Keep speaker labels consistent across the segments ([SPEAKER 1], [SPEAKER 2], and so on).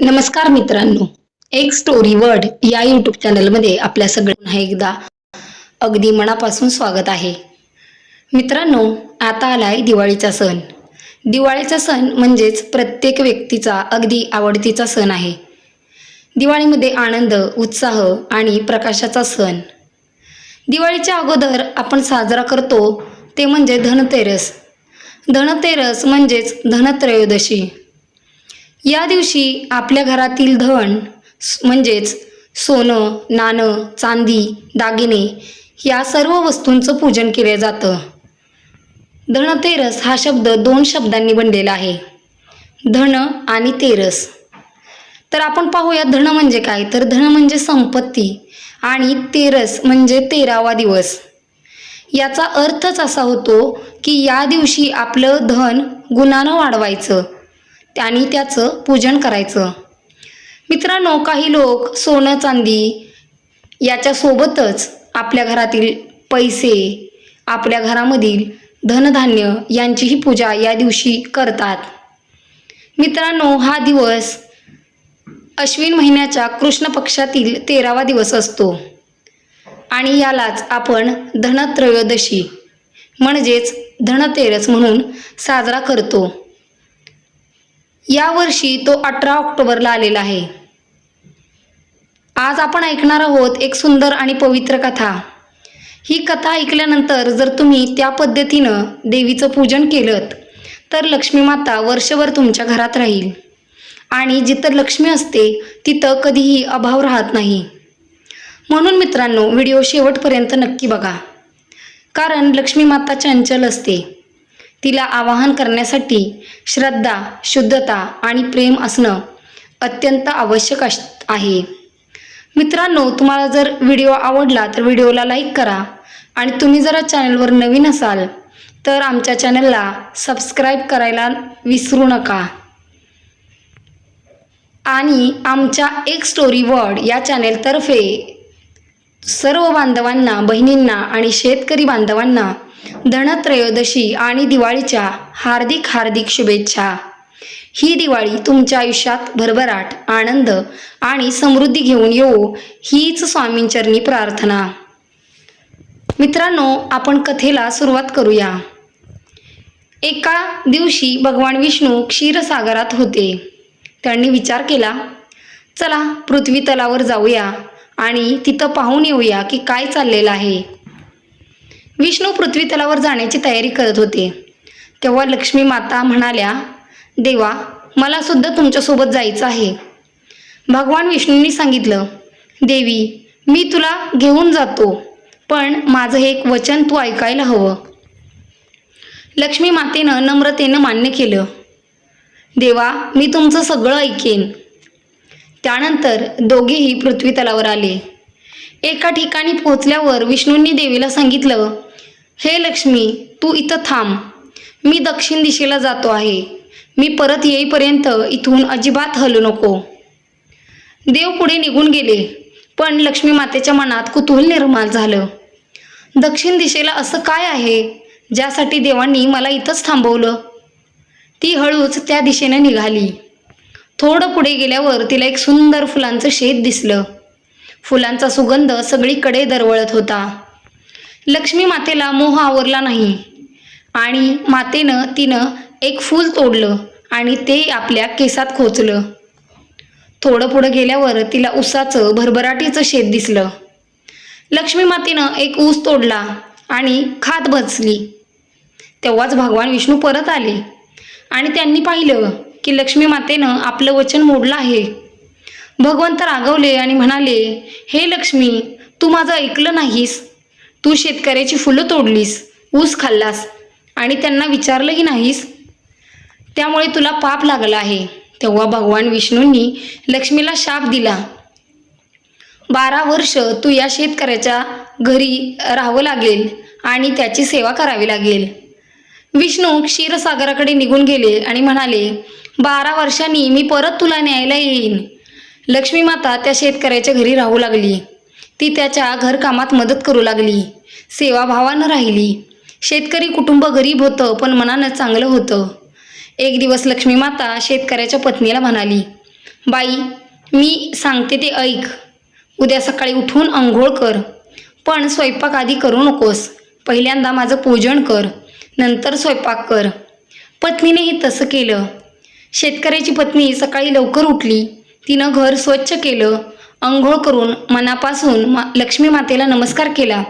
[SPEAKER 1] नमस्कार मित्रांनो एक स्टोरी वर्ड या यूट्यूब चॅनलमध्ये आपल्या सगळ्यांना एकदा अगदी मनापासून स्वागत आहे. मित्रांनो आता आला आहे दिवाळीचा सण. दिवाळीचा सण म्हणजेच प्रत्येक व्यक्तीचा अगदी आवडतीचा सण आहे. दिवाळीमध्ये आनंद उत्साह आणि प्रकाशाचा सण. दिवाळीच्या अगोदर आपण साजरा करतो ते म्हणजे धनतेरस. धनतेरस म्हणजेच धनत्रयोदशी. या दिवशी आपल्या घरातील धन म्हणजेच सोनं नाणं चांदी दागिने या सर्व वस्तूंचं पूजन केले जातं. धनतेरस हा शब्द दोन शब्दांनी बनलेला आहे. धन आणि तेरस. तर आपण पाहूया धन म्हणजे काय? तर धन म्हणजे संपत्ती आणि तेरस म्हणजे तेरावा दिवस. याचा अर्थच असा होतो की या दिवशी आपलं धन गुणानं वाढवायचं आणि त्याचं पूजन करायचं. मित्रांनो काही लोक सोनं चांदी याच्यासोबतच आपल्या घरातील पैसे आपल्या घरामधील धनधान्य यांचीही पूजा या दिवशी करतात. मित्रांनो हा दिवस अश्विन महिन्याच्या कृष्ण पक्षातील तेरावा दिवस असतो. आणि यालाच आपण धनत्रयोदशी म्हणजेच धनतेरस म्हणून साजरा करतो. यावर्षी तो अठरा ऑक्टोबरला आलेला आहे. आज आपण ऐकणार आहोत एक सुंदर आणि पवित्र कथा. ही कथा ऐकल्यानंतर जर तुम्ही त्या पद्धतीनं देवीचं पूजन केलं तर लक्ष्मी माता वर्षभर तुमच्या घरात राहील. आणि जिथं लक्ष्मी असते तिथं कधीही अभाव राहत नाही. म्हणून मित्रांनो व्हिडिओ शेवटपर्यंत नक्की बघा. कारण लक्ष्मी माता चंचल असते. तिला आवाहन करण्यासाठी श्रद्धा शुद्धता आणि प्रेम असणं अत्यंत आवश्यक अश आहे. मित्रांनो तुम्हाला जर व्हिडिओ आवडला तर व्हिडिओला लाईक करा आणि तुम्ही जर चॅनलवर नवीन असाल तर आमच्या चॅनलला सबस्क्राईब करायला विसरू नका. आणि आमच्या एक स्टोरी वर्ड या चॅनेलतर्फे सर्व बांधवांना बहिणींना आणि शेतकरी बांधवांना धनत्रयोदशी आणि दिवाळीच्या हार्दिक हार्दिक शुभेच्छा. ही दिवाळी तुमच्या आयुष्यात भरभराट आनंद आणि समृद्धी घेऊन येऊ हीच स्वामींचरणी प्रार्थना. मित्रांनो आपण कथेला सुरुवात करूया. एका दिवशी भगवान विष्णू क्षीरसागरात होते. त्यांनी विचार केला चला पृथ्वी तलावर जाऊया आणि तिथं पाहून येऊया की काय चाललेलं आहे. विष्णू पृथ्वी तलावर जाण्याची तयारी करत होते. तेव्हा लक्ष्मी माता म्हणाल्या देवा मला सुद्धा तुमच्यासोबत जायचं आहे. भगवान विष्णूंनी सांगितलं देवी मी तुला घेऊन जातो पण माझं एक वचन तू ऐकायला हवं. लक्ष्मी मातेनं नम्रतेनं मान्य केलं देवा मी तुमचं सगळं ऐकेन. त्यानंतर दोघेही पृथ्वी तलावर आले. एका ठिकाणी पोहोचल्यावर विष्णूंनी देवीला सांगितलं हे लक्ष्मी तू इथं थांब. मी दक्षिण दिशेला जातो आहे. मी परत येईपर्यंत इथून अजिबात हलू नको. देव पुढे निघून गेले पण लक्ष्मी मातेच्या मनात कुतूहल निर्माण झालं. दक्षिण दिशेला असं काय आहे? ज्यासाठी देवांनी मला इथंच थांबवलं? ती हळूच त्या दिशेने निघाली. थोडं पुढे गेल्यावर तिला एक सुंदर फुलांचं शेत दिसलं. फुलांचा सुगंध सगळीकडे दरवळत होता. लक्ष्मी मातेला मोह आवरला नाही. आणि मातेनं तिनं एक फूल तोडलं आणि ते आपल्या केसात खोचलं. थोडं पुढं गेल्यावर तिला उसाचं भरभराटीचं शेत दिसलं. लक्ष्मी मातेनं एक ऊस तोडला आणि खात भचली तेव्हाच भगवान विष्णू परत आले आणि त्यांनी पाहिलं की लक्ष्मी मातेनं आपलं वचन मोडलं आहे. भगवंत रागवले आणि म्हणाले हे लक्ष्मी तू माझं ऐकलं नाहीस. तू शेतकऱ्याची फुलं तोडलीस ऊस खाल्लास आणि त्यांना विचारलंही नाहीस? त्यामुळे तुला पाप लागला आहे. तेव्हा भगवान विष्णूंनी लक्ष्मीला शाप दिला. बारा वर्ष तू या शेतकऱ्याच्या घरी राहावं लागेल आणि त्याची सेवा करावी लागेल. विष्णू क्षीरसागराकडे निघून गेले आणि म्हणाले बारा वर्षांनी मी परत तुला न्यायला येईन. लक्ष्मी माता त्या शेतकऱ्याच्या घरी राहू लागली. ती त्याच्या घरकामात मदत करू लागली. सेवाभावानं राहिली. शेतकरी कुटुंब गरीब होतं पण मनानं चांगलं होतं. एक दिवस लक्ष्मी माता शेतकऱ्याच्या पत्नीला म्हणाली बाई मी सांगते ते ऐक. उद्या सकाळी उठून आंघोळ कर. पण स्वयंपाक आधी करू नकोस. पहिल्यांदा माझं पूजन कर. नंतर स्वयंपाक कर. पत्नीनेही तसं केलं. शेतकऱ्याची पत्नी सकाळी लवकर उठली. तिनं घर स्वच्छ केलं. आंघोळ करून मनापासून मा लक्ष्मी मातेला नमस्कार केला.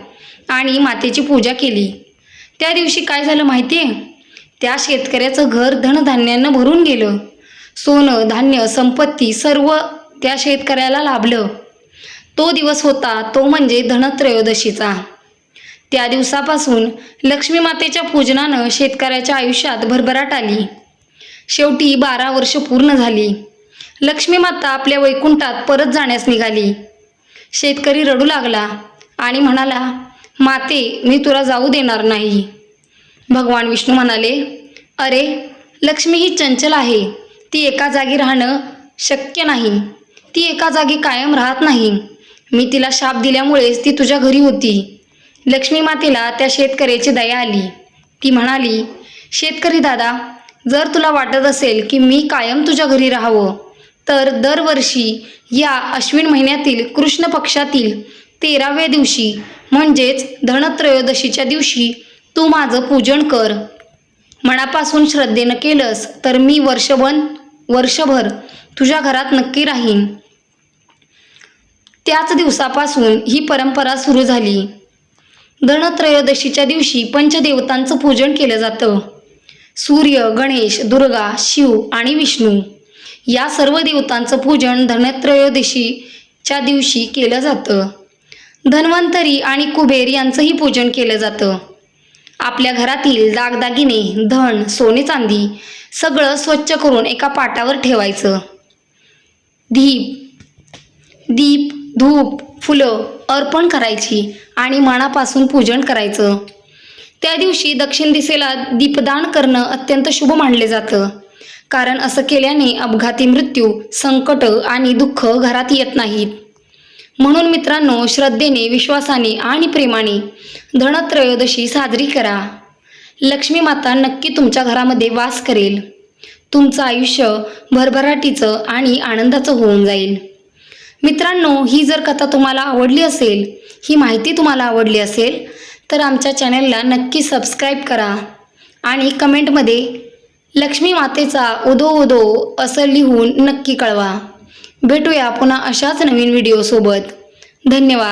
[SPEAKER 1] आणि मातेची पूजा केली. त्या दिवशी काय झालं माहिती आहे त्या शेतकऱ्याचं घर धनधान्यानं भरून गेलं. सोनं धान्य संपत्ती सर्व त्या शेतकऱ्याला लाभलं. तो दिवस होता तो म्हणजे धनत्रयोदशीचा. त्या दिवसापासून लक्ष्मी मातेच्या पूजनानं शेतकऱ्याच्या आयुष्यात भरभराट आली. शेवटी बारा वर्ष पूर्ण झाली. लक्ष्मी माता आपल्या वैकुंठात परत जाण्यास निघाली. शेतकरी रडू लागला आणि म्हणाला माते मी तुला जाऊ देणार नाही. भगवान विष्णू म्हणाले अरे लक्ष्मी ही चंचल आहे. ती एका जागी राहणं शक्य नाही. ती एका जागी कायम राहत नाही. मी तिला शाप दिल्यामुळेच ती तुझ्या घरी होती. लक्ष्मी मातेला त्या शेतकऱ्याची दया आली. ती म्हणाली शेतकरी दादा जर तुला वाटत असेल की मी कायम तुझ्या घरी राहावं तर दरवर्षी या अश्विन महिन्यातील कृष्ण पक्षातील तेराव्या दिवशी म्हणजेच धनत्रयोदशीच्या दिवशी तू माझं पूजन कर. मनापासून श्रद्धेनं केलंस तर मी वर्षभन वर्षभर तुझ्या घरात नक्की राहीन. त्याच दिवसापासून ही परंपरा सुरू झाली. धनत्रयोदशीच्या दिवशी पंचदेवतांचं पूजन केलं जातं. सूर्य गणेश दुर्गा शिव आणि विष्णू या सर्व देवतांचं पूजन धनत्रयोदशीच्या दिवशी केलं जातं. धन्वंतरी आणि कुबेर यांचंही पूजन केलं जातं. आपल्या घरातील दागदागिने धन सोने चांदी सगळं स्वच्छ करून एका पाटावर ठेवायचं. दीप दीप धूप फुलं अर्पण करायची आणि मनापासून पूजन करायचं. त्या दिवशी दक्षिण दिशेला दीपदान करणं अत्यंत शुभ मानले जातं. कारण असं केल्याने अपघाती मृत्यू संकट आणि दुःख घरात येत नाहीत. म्हणून मित्रांनो श्रद्धेने विश्वासाने आणि प्रेमाने धनत्रयोदशी साजरी करा. लक्ष्मी माता नक्की तुमच्या घरामध्ये वास करेल. तुमचं आयुष्य भरभराटीचं आणि आनंदाचं होऊन जाईल. मित्रांनो ही जर कथा तुम्हाला आवडली असेल ही माहिती तुम्हाला आवडली असेल तर आमच्या चॅनलला नक्की सबस्क्राईब करा आणि कमेंटमध्ये लक्ष्मी मातेचा उदो उदो असं लिहून नक्की कळवा. भेटूया पुन्हा अशाच नवीन व्हिडिओसोबत धन्यवाद.